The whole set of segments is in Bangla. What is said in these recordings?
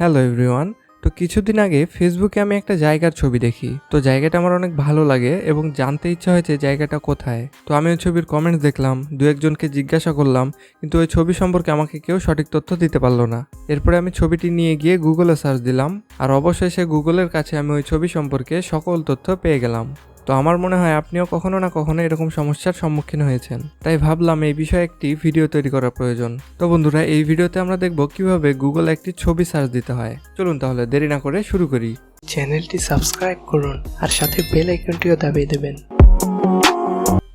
হ্যালো এভরিওয়ান তো কিছুদিন আগে ফেসবুকে আমি একটা জায়গার ছবি দেখি। তো জায়গাটা আমার অনেক ভালো লাগে এবং জানতে ইচ্ছা হয়েছে জায়গাটা কোথায়। তো আমি ওই ছবির কমেন্টস দেখলাম, দু একজনকে জিজ্ঞাসা করলাম, কিন্তু ওই ছবি সম্পর্কে আমাকে কেউ সঠিক তথ্য দিতে পারল না। এরপরে আমি ছবিটি নিয়ে গিয়ে গুগলে সার্চ দিলাম, আর অবশেষে গুগলের কাছে আমি ওই ছবি সম্পর্কে সকল তথ্য পেয়ে গেলাম। তো আমার মনে হয় আপনিও কখনো না কখনো এরকম সমস্যার সম্মুখীন হয়েছেন। তাই ভাবলাম এই বিষয়ে একটি ভিডিও তৈরি করা প্রয়োজন। তো বন্ধুরা এই ভিডিওতে আমরা দেখব কীভাবে গুগল একটি ছবি সার্চ দিতে হয়। চলুন তাহলে দেরি না করে শুরু করি। চ্যানেলটি সাবস্ক্রাইব করুন আর সাথে বেল আইকনটিও দাবিয়ে দেবেন।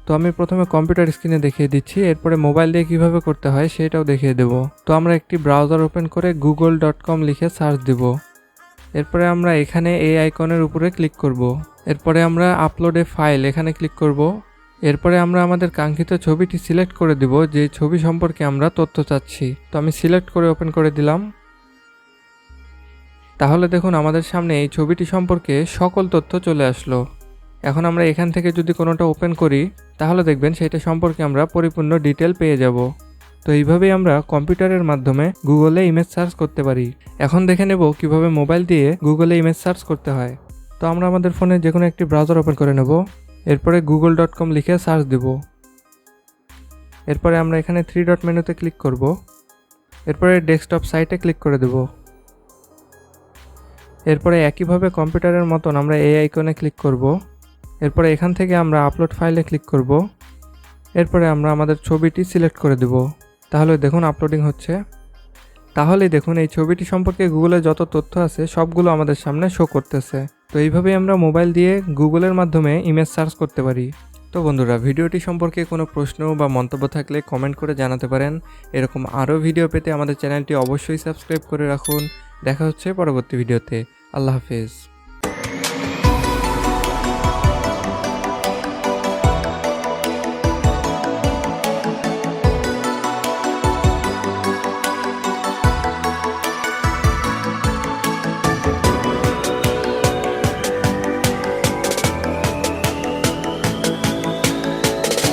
তো আমি প্রথমে কম্পিউটার স্ক্রিনে দেখিয়ে দিচ্ছি এরপরে মোবাইল দিয়ে কীভাবে করতে হয় সেটাও দেখিয়ে দেব। তো আমরা একটি ব্রাউজার ওপেন করে গুগল ডট কম লিখে সার্চ দিব। এরপরে আমরা এখানে এই আইকনের উপরে ক্লিক করব। এরপরে আমরা আপলোডে ফাইল এখানে ক্লিক করব। এরপরে আমরা আমাদের কাঙ্ক্ষিত ছবিটি সিলেক্ট করে দিব, যে ছবি সম্পর্কে আমরা তথ্য চাচ্ছি। তো আমি সিলেক্ট করে ওপেন করে দিলাম। তাহলে দেখুন আমাদের সামনে এই ছবিটি সম্পর্কে সকল তথ্য চলে আসলো। এখন আমরা এখান থেকে যদি কোনোটা ওপেন করি, তাহলে দেখবেন সেটা সম্পর্কে আমরা পরিপূর্ণ ডিটেল পেয়ে যাব। তো এইভাবেই আমরা কম্পিউটারের মাধ্যমে গুগলে ইমেজ সার্চ করতে পারি। এখন দেখে নেব কীভাবে মোবাইল দিয়ে গুগলে ইমেজ সার্চ করতে হয়। তো আমরা আমাদের ফোনে যে কোনো একটি ব্রাউজার ওপেন করে নেব। এরপরে গুগল ডট কম লিখে সার্চ দেব। এরপরে আমরা এখানে থ্রি ডট মেনুতে ক্লিক করব। এরপরে ডেস্কটপ সাইটে ক্লিক করে দেব। এরপরে একইভাবে কম্পিউটারের মতন আমরা এই আইকনে ক্লিক করব। এরপরে এখান থেকে আমরা আপলোড ফাইলে ক্লিক করব। এরপরে আমরা আমাদের ছবিটি সিলেক্ট করে দেব। তাহলে দেখুন আপলোডিং হচ্ছে। তাহলে দেখুন এই ছবিটি সম্পর্কে গুগলে যত তথ্য আছে, সবগুলো আমাদের সামনে শো করতেছে। তো এইভাবেই আমরা মোবাইল দিয়ে গুগলের মাধ্যমে ইমেজ সার্চ করতে পারি। তো বন্ধুরা, ভিডিওটি সম্পর্কে কোনো প্রশ্ন বা মন্তব্য থাকলে কমেন্ট করে জানাতে পারেন। এরকম আরও ভিডিও পেতে আমাদের চ্যানেলটি অবশ্যই সাবস্ক্রাইব করে রাখুন। দেখা হচ্ছে পরবর্তী ভিডিওতে আল্লাহ হাফেজ।